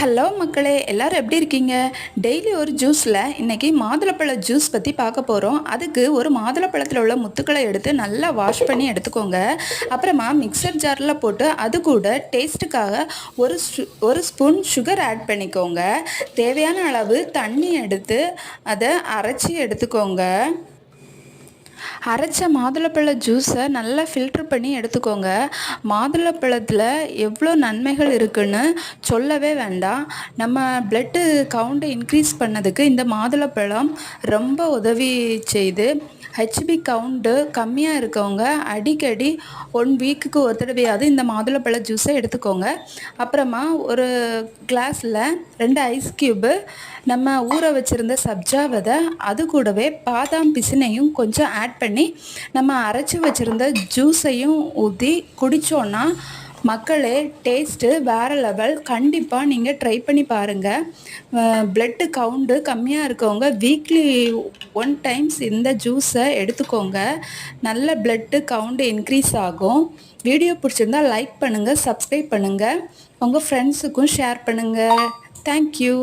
Hello மக்களே. எல்லோரும் எப்படி இருக்கீங்க? டெய்லி ஒரு ஜூஸில் இன்றைக்கி மாதுளப்பழ ஜூஸ் பற்றி பார்க்க போகிறோம் அதுக்கு ஒரு மாதுளப்பழத்தில் உள்ள முத்துக்களை எடுத்து நல்லா வாஷ் பண்ணி எடுத்துக்கோங்க. அப்புறமா மிக்சர் ஜாரில் போட்டு அது கூட டேஸ்ட்டுக்காக ஒரு ஒரு ஸ்பூன் சுகர் ஆட் பண்ணிக்கோங்க. தேவையான அளவு தண்ணி எடுத்து அதை அரைச்சி எடுத்துக்கோங்க. அரைச்ச மாதுளப்பழ ஜூஸை நல்லா ஃபில்ட்ரு பண்ணி எடுத்துக்கோங்க. மாதுளப்பழத்தில் எவ்வளோ நன்மைகள் இருக்குன்னு சொல்லவே வேண்டாம். நம்ம பிளட்டு கவுண்டை இன்க்ரீஸ் பண்ணதுக்கு இந்த மாதுளப்பழம் ரொம்ப உதவி செய்யுது ஹெச்பி கவுண்ட்டு கம்மியாக இருக்கவங்க அடிக்கடி ஒன் வீக்குக்கு ஒரு தடவையாவது இந்த மாதுளப்பழ ஜூஸை எடுத்துக்கோங்க. அப்புறமா ஒரு கிளாஸில் ரெண்டு ஐஸ் க்யூபு நம்ம ஊற வச்சுருந்த சப்ஜா விதை அது கூடவே பாதாம் பிசினையும் கொஞ்சம் ஆட் பண்ணி நம்ம அரைச்சி வச்சுருந்த ஜூஸையும் ஊற்றி குடித்தோன்னா மக்களே டேஸ்ட்டு வேறு லெவல் கண்டிப்பாக நீங்கள் ட்ரை பண்ணி பாருங்கள் பிளட்டு கவுண்டு கம்மியாக இருக்கவங்க வீக்லி ஒன் டைம்ஸ் இந்த ஜூஸை எடுத்துக்கோங்க. நல்ல பிளட்டு கவுண்டு இன்க்ரீஸ் ஆகும். வீடியோ பிடிச்சிருந்தா லைக் பண்ணுங்கள் சப்ஸ்கிரைப் பண்ணுங்கள் உங்கள் ஃப்ரெண்ட்ஸுக்கும் ஷேர் பண்ணுங்கள் தேங்க்யூ